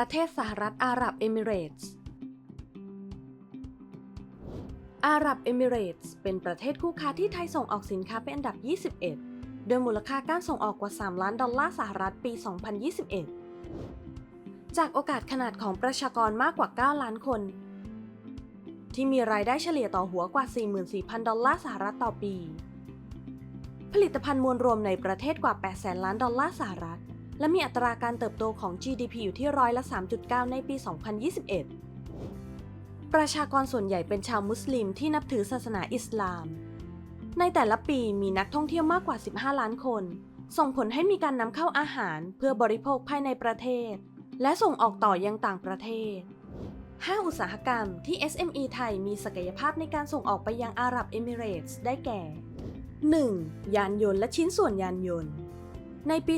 ประเทศสหรัฐอาหรับเอมิเรตส์อาหรับเอมิเรตส์เป็นประเทศคู่ค้าที่ไทยส่งออกสินค้าเป็นอันดับ 21 โดยมูลค่าการส่งออกกว่า 3 ล้านดอลลาร์สหรัฐปี 2021 จากโอกาสขนาดของประชากรมากกว่า 9 ล้านคน ที่มีรายได้เฉลี่ยต่อหัวกว่า 44,000 ดอลลาร์สหรัฐต่อปี ผลิตภัณฑ์มวลรวมในประเทศกว่า8แสนล้านดอลลาร์สหรัฐ และมีอัตราการเติบโตของ GDP อยู่ที่ร้อยละ 3.9 ในปี 2021 ประชากรส่วนใหญ่เป็นชาวมุสลิมที่นับถือศาสนาอิสลาม ในแต่ละปีมีนักท่องเที่ยวมากกว่า 15 ล้านคน ส่งผลให้มีการนำเข้าอาหารเพื่อบริโภคภายในประเทศ และส่งออกต่อยังต่างประเทศ 5 อุตสาหกรรมที่ SME ไทยมีศักยภาพในการส่งออกไปยังอาหรับเอมิเรตส์ได้แก่ 1. ยานยนต์และชิ้นส่วนยานยนต์ ในปี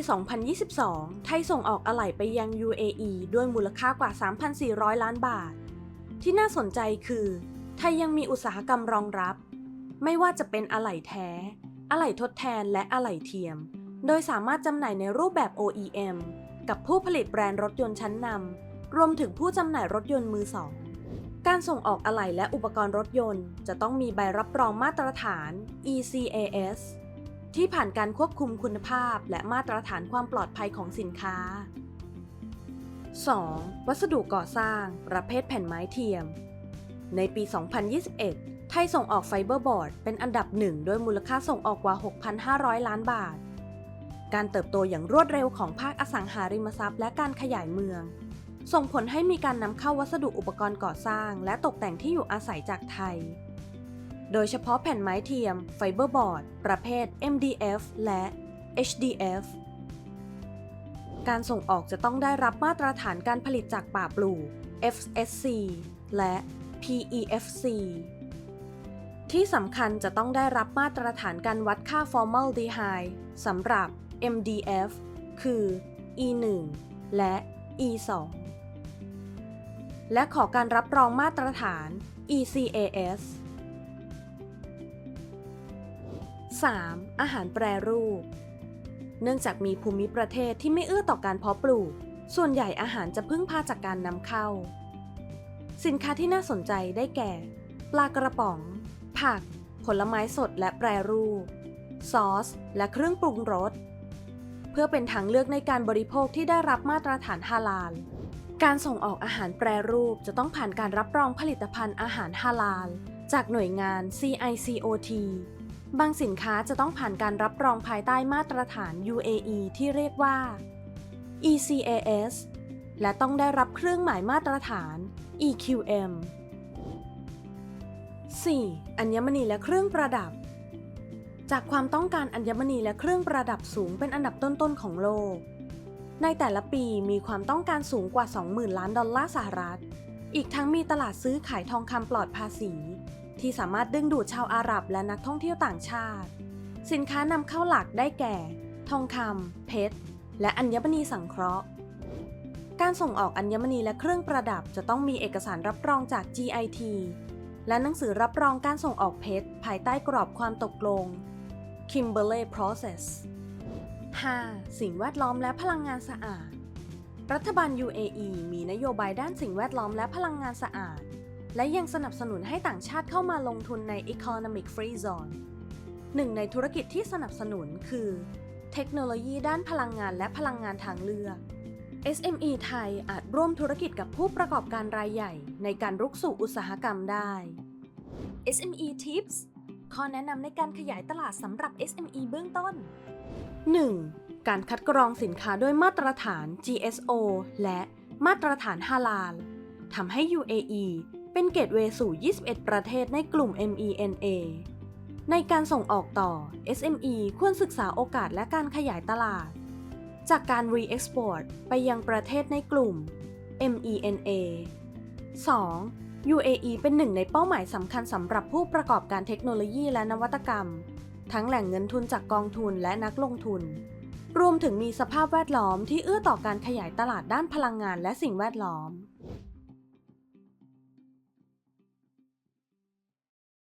2022 ไทยส่งออกอะไหล่ไปยัง UAE ด้วยมูลค่ากว่า 3,400 ล้านบาท ที่น่าสนใจคือ ไทยยังมีอุตสาหกรรมรองรับ ไม่ว่าจะเป็นอะไหล่แท้ อะไหล่ทดแทนและอะไหล่เทียม โดยสามารถจำหน่ายในรูปแบบ OEM กับผู้ผลิตแบรนด์รถยนต์ชั้นนำรวมถึงผู้จำหน่ายรถยนต์มือสอง การส่งออกอะไหล่และอุปกรณ์รถยนต์ จะต้องมีใบรับรองมาตรฐาน ECAS ที่ผ่านการควบคุมคุณภาพและมาตรฐานความปลอดภัยของสินค้า 2. วัสดุก่อสร้าง ประเภทแผ่นไม้เทียม ในปี 2021 ไทยส่งออกไฟเบอร์บอร์ด เป็นอันดับหนึ่งด้วยมูลค่าส่งออกกว่า 6,500 ล้านบาท การเติบโตอย่างรวดเร็วของภาคอสังหาริมทรัพย์และการขยายเมือง ส่งผลให้มีการนำเข้าวัสดุอุปกรณ์ก่อสร้าง และตกแต่งที่อยู่อาศัยจากไทย โดยเฉพาะแผ่นไม้เทียมไฟเบอร์บอร์ด ประเภท MDF และ HDF การส่งออกจะต้องได้รับมาตรฐานการผลิตจากป่าปลูก FSC และ PEFC ที่สำคัญจะต้องได้รับมาตรฐานการวัดค่า formaldehyde สำหรับ MDF คือ E1 และ E2 และขอการรับรองมาตรฐาน ECAS 3. อาหารแปรรูป เนื่องจากมีภูมิประเทศที่ไม่เอื้อต่อการเพาะปลูก ส่วนใหญ่อาหารจะพึ่งพาจากการนำเข้า สินค้าที่น่าสนใจได้แก่ ปลากระป๋อง ผัก ผลไม้สดและแปรรูป ซอส และเครื่องปรุงรส เพื่อเป็นทางเลือกในการบริโภคที่ได้รับมาตรฐานฮาลาล การส่งออกอาหารแปรรูปจะต้องผ่านการรับรองผลิตภัณฑ์อาหารฮาลาล จากหน่วยงาน CICOT บางสินค้าจะต้องผ่านการรับรองภายใต้มาตรฐาน UAE ที่เรียกว่า ECAS และต้องได้รับเครื่องหมายมาตรฐาน EQM 4. อัญมณีและเครื่องประดับ จากความต้องการอัญมณีและเครื่องประดับสูงเป็นอันดับต้นๆของโลก ในแต่ละปีมีความต้องการสูงกว่า 20,000 ล้านดอลลาร์สหรัฐ อีกทั้งมีตลาดซื้อขายทองคำปลอดภาษี ที่สามารถดึงดูดชาวอาหรับและนักท่องเที่ยวต่างชาติ สินค้านำเข้าหลักได้แก่ ทองคำเพชร และอัญมณีสังเคราะห์ การส่งออกอัญมณีและเครื่องประดับจะต้องมีเอกสารรับรองจาก GIT และหนังสือรับรองการส่งออกเพชร ภายใต้กรอบความตกลง Kimberley Process 5. สิ่งแวดล้อมและพลังงานสะอาด รัฐบาล UAE มีนโยบายด้านสิ่งแวดล้อมและพลังงานสะอาด และยังสนับสนุนให้ต่างชาติเข้ามาลงทุนใน Economic Free Zone หนึ่งในธุรกิจที่สนับสนุนคือ เทคโนโลยีด้านพลังงานและพลังงานทางเลือก SME ไทยอาจร่วมธุรกิจกับผู้ประกอบการรายใหญ่ในการรุกสู่อุตสาหกรรมได้ SME Tips ข้อแนะนำในการขยายตลาดสำหรับ SME เบื้องต้น 1. การคัดกรองสินค้าด้วยมาตรฐาน GSO และมาตรฐานฮาลาลทำให้ UAE เป็นเกตเวสู่ 21 ประเทศในกลุ่ม MENA ในการส่งออกต่อ SME ควรศึกษาโอกาสและการขยายตลาด จากการ re-export ไปยังประเทศในกลุ่ม MENA 2. UAE เป็นหนึ่งในเป้าหมายสำคัญสำหรับผู้ประกอบการเทคโนโลยีและนวัตกรรม ทั้งแหล่งเงินทุนจากกองทุนและนักลงทุน รวมถึงมีสภาพแวดล้อมที่เอื้อต่อการขยายตลาดด้านพลังงานและสิ่งแวดล้อม